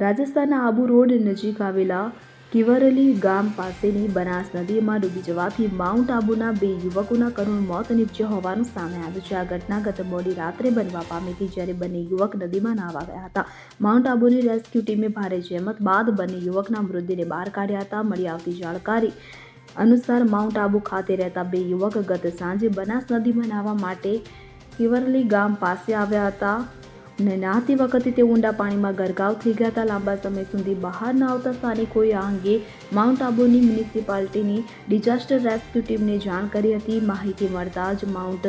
રાજસ્થાનના આબુ રોડ નજીક આવેલા કિવરલી ગામ પાસેની બનાસ નદીમાં ડૂબી જવાથી માઉન્ટ આબુના બે યુવકોના કરુણ મોત નીપજ્યા હોવાનું સામે આવ્યું છે. આ ઘટના ગત મોડી રાત્રે બનવા પામી હતી જ્યારે બંને યુવક નદીમાં નાહવા ગયા હતા. માઉન્ટ આબુની રેસ્ક્યુ ટીમે ભારે જહેમત બાદ બંને યુવકના મૃતદેહને બહાર કાઢ્યા હતા. મળી આવતી જાણકારી અનુસાર માઉન્ટ આબુ ખાતે રહેતા બે યુવક ગત સાંજે બનાસ નદીમાં નાહવા માટે કિવરલી ગામ પાસે આવ્યા હતા. અને નહાતી વખતે તે ઊંડા પાણીમાં ગરકાવ થઈ ગયા હતા લાંબા સમય સુધી બહાર ન આવતા સ્થાનિકોએ આ અંગે માઉન્ટ આબુની મ્યુનિસિપાલિટીની ડિઝાસ્ટર રેસ્ક્યુ ટીમને જાણ કરી હતી. માહિતી મળતા જ માઉન્ટ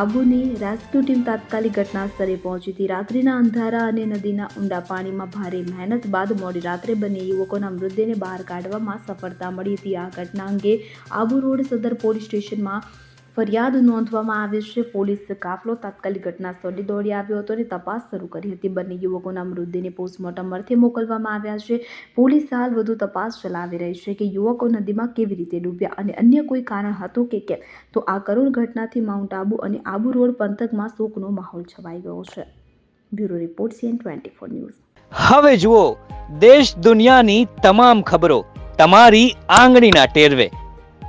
આબુની રેસ્ક્યુ ટીમ તાત્કાલિક ઘટના સ્થળે પહોંચી હતી. રાત્રિના અંધારા અને નદીના ઊંડા પાણીમાં ભારે મહેનત બાદ મોડી રાત્રે બંને યુવકોના મૃતદેહને બહાર કાઢવામાં સફળતા મળી હતી. આ ઘટના અંગે આબુ રોડ સદર પોલીસ સ્ટેશનમાં ફરિયાદ નોંધવામાં આવી છે. પોલીસ કાફલો તાત્કાલિક ઘટના સ્થળે દોડી આવ્યો હતો અને તપાસ શરૂ કરી હતી. બંને યુવકોના મૃતદેહને પોસ્ટમોર્ટમ અર્થે મોકલવામાં આવ્યા છે. પોલીસ હાલ વધુ તપાસ ચલાવી રહી છે કે યુવકો નદીમાં કેવી રીતે ડૂબ્યા અને અન્ય કોઈ કારણ હતું કે કેમ? તો આ કરુણ ઘટનાથી માઉન્ટ આબુ અને આબુ રોડ પંથકમાં શોકનો માહોલ છવાઈ ગયો છે. Bureau report CN twenty four news. હવે જુઓ, દેશ દુનિયાની તમામ ખબરો તમારી આંગળીના ટેરવે.